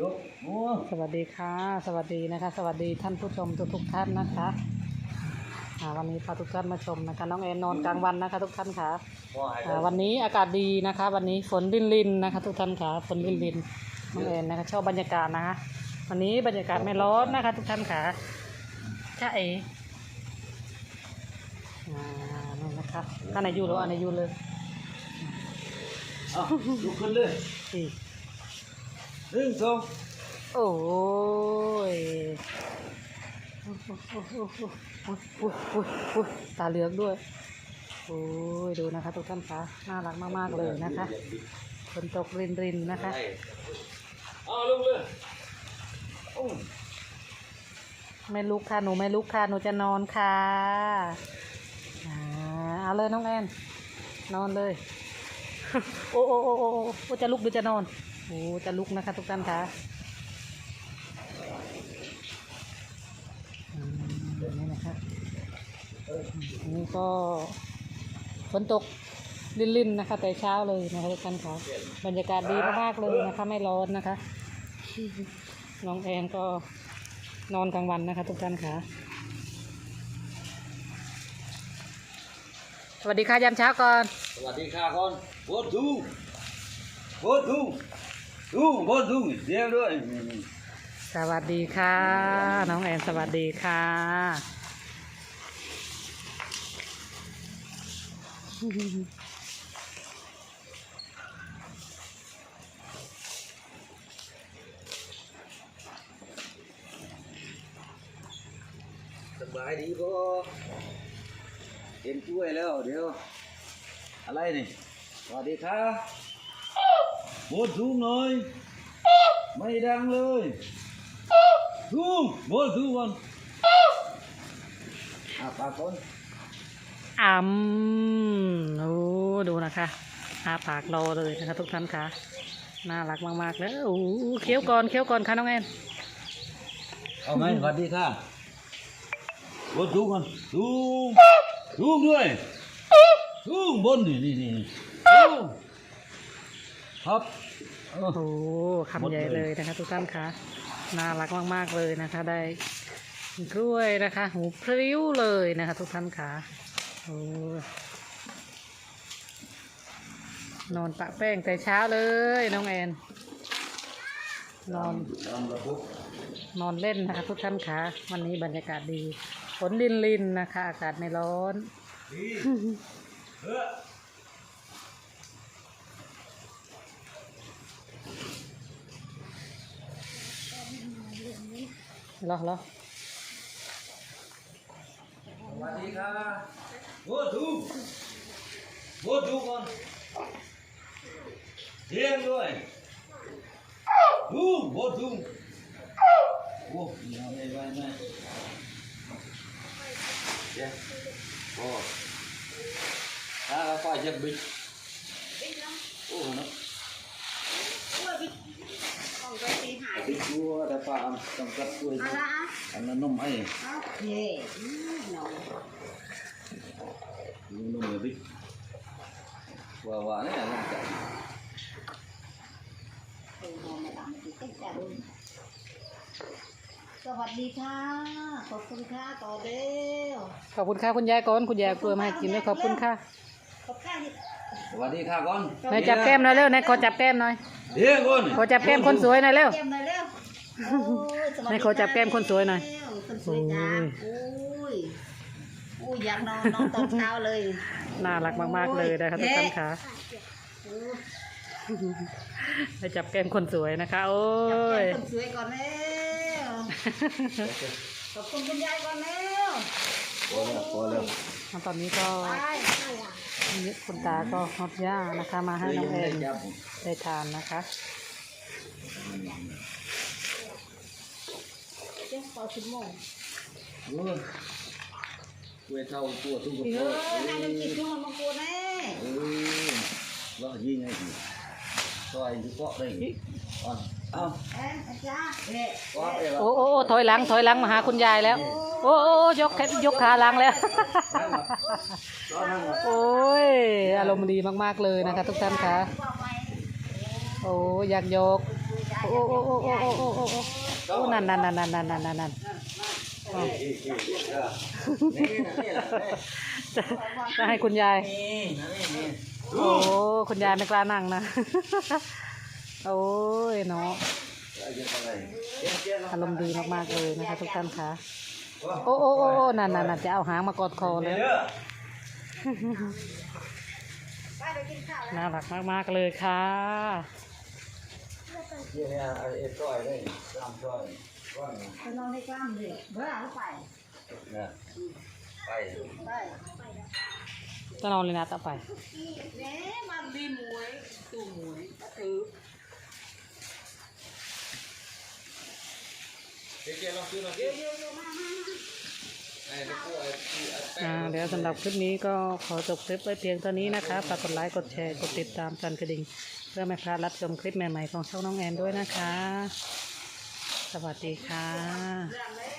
ยกโอ้สวัสดีค่ะ สวัสดีนะคะ สวัสดีท่านผู้ชมทุกทุกๆท่านนะคะอ่าวันนี้พาทุกท่านมาชมนะคะน้องแอนนอนกลางวันนะคะ ทุกท่านค่ะพ่อให้อ่าวันนี้อากาศดีนะคะ วันนี้ฝนรินรินๆนะคะ ทุกท่านค่ะฝนรินรินๆน้องแอนนะคะชอบบรรยากาศนะคะวันนี้บรรยากาศไม่ร้อนนะคะ ทุกท่านค่ะใช่อ่านี่นะคะอันไหนอยู่หรืออันไหนอยู่เลยเอาลุกขึ้นเลยสี่ หนึ่งสองโอ้ยโอ้โหโอ้โหโอ้โหโอ้โหโอ้โหโอ้โหตาเหลือกด้วย โอ้ยดูนะคะทุกท่านคะน่ารักมากๆเลยนะคะฝนตกรินรินๆนะคะเอาลุกเลยโอ้ไม่ลุกค่ะหนูไม่ลุกค่ะหนูจะนอนค่ะอ่าเอาเลยน้องแอนนอนเลย โอ้โอ้โอ้โอ้จะลุกหรือจะนอนโอ้จะลุกนะคะทุกท่านคะอืมแบบนี้นะคะอันนี้ก็ฝนตกลิ่นๆนะคะ แต่เช้าเลยนะคะทุกท่านคะบรรยากาศดีมากๆเลยนะคะ ไม่ร้อนนะคะน้องแอนก็นอนกลางวันนะคะ ทุกท่านคะสวัสดีค่ะยามเช้าก่อน สวัสดีค่ะก่อน โบดทุ่งโบดทุ่งทุ่งโบดทุ่งเสียงด้วยสวัสดีค่ะ น้องแอนสวัสดีค่ะสบายดีก็เห็นช่วยแล้ว เดี๋ยว อะไรนี่ สวัสดีค่ะโบดทุ่งหน่อย ไม่ดังเลยทุ่งโบดทุ่งก่อนอะปากก่อนอ่ำโอ้ดูนะคะอาปากรอเลยนะคะทุกท่านค่ะ น่ารักมากๆเลยโอ้เคี้ยวก่อนเคี้ยวก่อนค่ะน้องแอนเอาไหมสวัสดีค่ะบนสูงก่อนสูงสูงด้วยสูงบนนี่นี่นี่สูง ครับเออโอ้คำใหญ่เลยนะคะ ทุกท่านค่ะน่ารักมาก ๆ เลยนะคะ ได้กล้วยนะคะ หูพริ้วเลยนะคะ ทุกท่านคะโอ้นอนปะแป้งแต่เช้าเลยน้องแอนนอนนอนเล่นนะคะทุกท่านคะวันนี้บรรยากาศดีฝนลินลินนะคะ อากาศไม่ร้อน ดีเออเหรอเหรอสวัสดีค่ะบนสูงบนสูงก่อนเสียงด้วยสูงบนสูงโอ้ยยังไม่ไหวไหมเดี๋ยวโอ้ถ้าเราไฟจะบิดโอ้เนาะ ของไป ตีหายบิดตัวแต่ป้าต้องกัดตัวเอาละอันนั้นนมให้เอาเย่อืมหนอนนมเลยบิดว่าว่าเนี่ยลองจับเออหนอนมาดามติดตั้งแต่รุ่นสวัสดีค่ะ ขอบคุณค่ะต่อเดียวขอบคุณค่ะคุณยายก่อนคุณยายเอากล้วยมาให้กินด้วยขอบคุณค่ะขอบข้าที่สวัสดีค่ะก่อน นายจับแก้มหน่อยเร็วนายขอจับแก้มหน่อย เดี๋ยวก่อนขอจับแก้มคนสวยหน่อยเร็ว เต็มเลยเร็วโอ้ยสวัสดีให้เขาจับแก้มคนสวยหน่อยเร็วคนสวยจ้าโอ้ยโอ้ยอยากนอนนอนตอนเช้าเลยน่ารักมากๆเลยนะคะทุกท่านค่ะโอ้ยให้จับแก้มคนสวยนะคะ โอ้จับยแก้มคนสวยก่อนเร็วขอบคุณคุณยายก่อนเร็ว พอแล้วพอแล้วตอนนี้ก็ไปคุณตาก็ฮอตย่านะคะ มาให้น้องแอนจับได้ทานนะคะเจ้าขอชิมโมงโอ้ยกล้วยเท่าตัวทุกคนเออให้น้ำจิ้มทุกคนมากูแน่เออแล้วยิงไง สิซอยอยู่เกาะได้อ่อนเอ้าเอ้ยอาจารย์เด็กาะได้โอ้โอ้โอ้ถอยหลังถอยหลังมาหาคุณยายแล้วโอ้โอ้โอ้ยกแขนยกขาหลังแล้ว โอ้ยอารมณ์ดีมากๆเลยนะคะทุกท่านคะบอกไปโอ้อยากยกโอ้โอ้โอ้โอ้โอ้โอ้โอ้โอ้โอ้โอ้นั่นนั่นนั่นนั่นนั่นนั่นนั่นอ๋อนี่นี่เออนี่นะนี่แหละนี่จะให้คุณยายนี่นี่ โอ้คุณยายไม่กล้านั่งนะ โอ้ยเนาะเอาเยอะอะไรเจ๊เจ๊ลองอารมณ์ดีมากๆเลยนะคะทุกท่านค่ะโอ้โอ้โอ้โอ้นั่นนั่นนั่นจะเอาหางมากอดคอเลยเด้อน่ารักมากๆเลยค่ะเจ๊เนี่ยเอาเอ็ดก้อยเลยตามก้อยก้อยไปนอนในกล้ามเลยเบื่อเอาไปนะไปไป จะนอนเลยนะต่อไปแหน่มันดีหมวยตู้หมวยถือเจ๊เจ๊ลองซื้อหน่อยเจ๊เจ๊ไอ้เด็กกู้ไอ้ที่ไอ้แป้อ่างเดี๋ยวสำหรับคลิปนี้ก็ขอจบคลิปไว้เพียงเท่านี้นะคะฝากกดไลค์ กดแชร์ กดติดตามกันกระดิ่ง เพื่อไม่พลาดรับชมคลิปใหม่ๆของช่องน้องแอนด้วยนะคะ สวัสดีค่ะเรื่องเลย